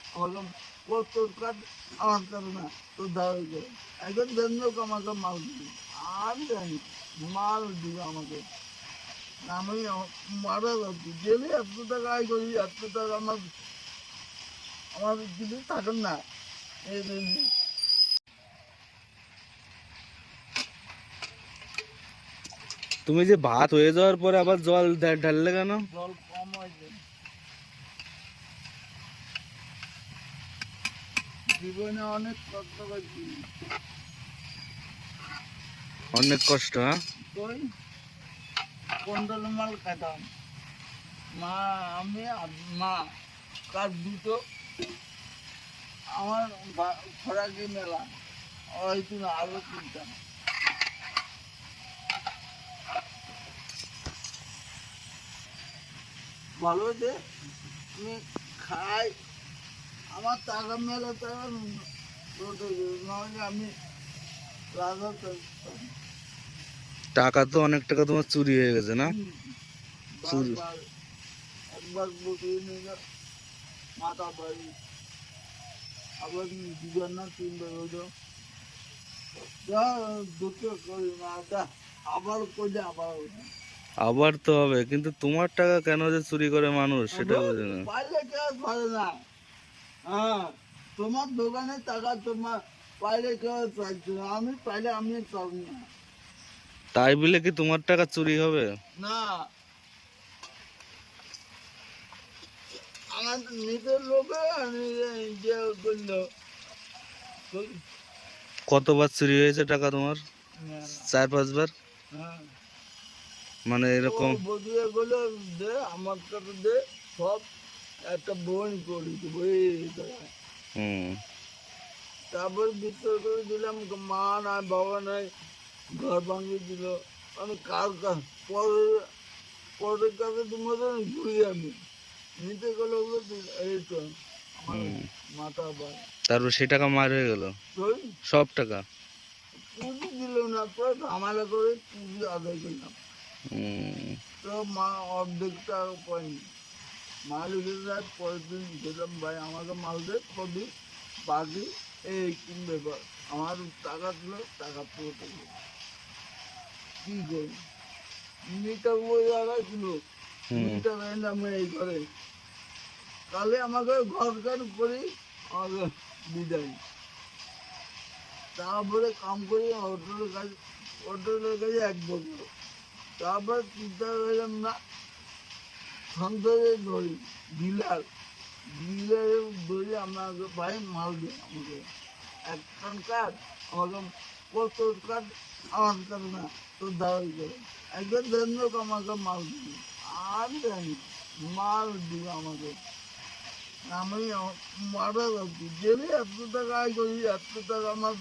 আমাকে তোর কাজ আমার কাজ না তোর দাঁড়াই করে এখন জন্য আমাকে মাল দিবি। আমি জানি মাল দিবে আমাকে। আমি মারা যাচ্ছি। গেলে এত টাকা আয় করি এত টাকা আমার আমার কিছু থাকেন না। এই জন্য। তুমি যে ভাত হয়ে যাওয়ার পরে আবার জল ঢাললে কেন? জল কম হয়েছে। জীবনে অনেক কষ্ট করছি অনেক কষ্ট হ্যাঁ? তুই কন্ট্রোল মাল খাতাম। মা আমি মা কার দুটো আমার খোরাকি মেলা। হয়তো আরও কিনতাম। ভালো যে আমি খাই। আমার টাকা মেলা টাকা আমি টাকা তো অনেক টাকা তোমার চুরি হয়ে গেছে না। চুরি। একবার বসিয়ে নিল মাথা বাড়ি। আবার না তিনবার দুটো করি আবার করলে আবার আবার তো হবে কিন্তু তোমার টাকা কেন যে চুরি করে মানুষ সেটা বোঝে না। হ্যাঁ তোমার দোকানে টাকা তোমার পাইলে কেউ চাইছে আমি পাইলে আমি চাবি না। তাই বলে কি তোমার টাকা চুরি হবে? না। আমার নিজের লোকে যে করল। কতবার চুরি হয়েছে টাকা তোমার? চার পাঁচবার? হ্যাঁ। মানে এরকম আমার কাছে দে সব একটা বই করি হুম। তারপর করে দিলাম মা নাই বাবা নাই ঘর ভাঙিয়ে দিল। আমি কার কাছ পরে পরের কাছে তোমাদের ঘুরি আমি। নিতে গেলে ওগুলো এই তো মাথা বাই তারপর সেই টাকা মার হয়ে গেল? সব টাকা? পুঁজি দিল না তো ঝামেলা করে পুঁজি আদায় করলাম। তো মা অর্ধেকটা পাইনি মাল উঠে পরের দিন ভাই আমাকে মাল দে কবি বাকি এই কোন ব্যাপার আমার টাকা দিল টাকা পুরো কি করি মিটার ওই জায়গায় ছিল মিটার এই করে তাহলে আমাকে ঘরকার করি আমাকে বিদায়। তারপরে কাম করি হোটেলের কাছে হোটেলের কাছে এক বছর। তারপরে চিন্তা করলাম না সন্তোষে ধরি ডিলার। ডিলারে ধরে আমাকে ভাই মাল দে আমাকে। এক টন কাঠ আমাকে কত কাঠ আমার কাছে না তোর দাঁড়াই করে। একজন ধন্যক আমাকে মাল দিবি আর জানি, মাল দিবে আমাকে। আমি মারা যাচ্ছি। গেলে এত টাকা আয় করি, এত টাকা আমার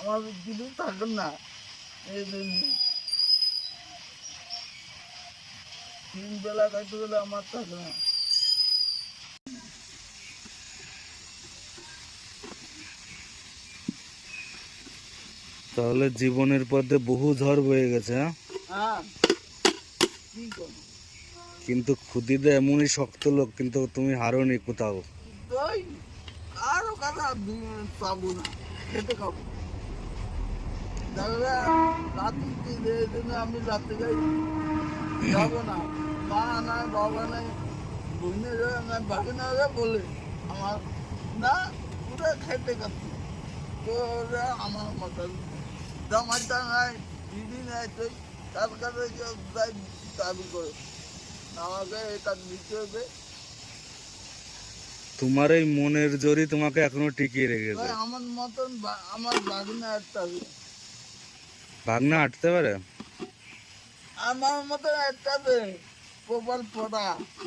আমার কিছু থাকে না। এই জন্য। তিন বেলা খাইতে গেলে আমার থাকে না। তাহলে জীবনের পথে বহু ঝড় বয়ে গেছে হ্যাঁ? হ্যাঁ। কিন্তু খুদিদা এমনই শক্ত লোক কিন্তু তুমি হারোনি কোথাও। আমি যাই যাব না। মা নাই বাবা নাই নাই বলে আমার না পুরো খেতে তো আমার জামাইটা নাই দিদি নাই তার কাছে যাই দাবি করে। আমাকে এটা দিতে হবে। তোমার এই মনের জোরই তোমাকে এখনও টিকিয়ে রেখেছে। আমার মতন আমার বাগিনা একটা আছে। ভাগনা হাঁটতে পারে? আমার মতন একটা কপাল ফোটা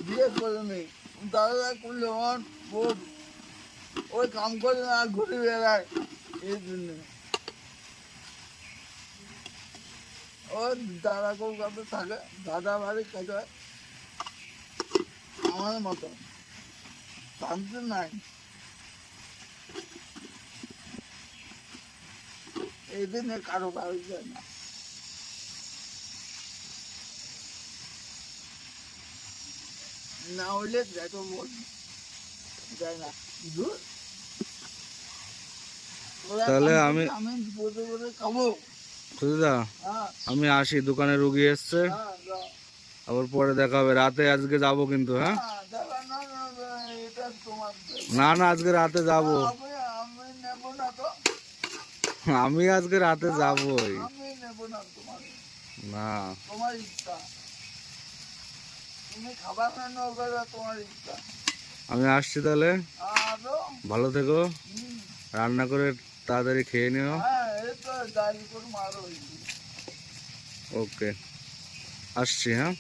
বিয়ে করে নেই দাদা করলে আমার বোধ ওই কাম করে না, ঘুরে বেড়ায়। এই জন্য। ও দাদা কলকাতা থাকে, দাদা বাড়ি কাছে আমার মতন। শান্তি নাই। এই দিনে কারও বাড়ি যায় না। না হইলে বল। চাই না। তাহলে আমি- হ্যাঁ। আমি আসি দোকানে রুগী এসছে। হ্যাঁ আবার পরে দেখা হবে। রাতে আজকে যাব কিন্তু হ্যাঁ? হ্যাঁ, না, না, না, এটা তোমার দেব। না না আজকে রাতে যাব। আমি আমি নেব না তো। আমি আজকে রাতে যাবই নেব না তোমার না তোমার ইচ্ছা তুমি খাবার না নাও করো তোমার ইচ্ছা আমি আসছি তাহলে। ভালো থেকো। রান্না করে তাড়াতাড়ি খেয়ে নিও। হ্যাঁ ওকে। আসছি হ্যাঁ?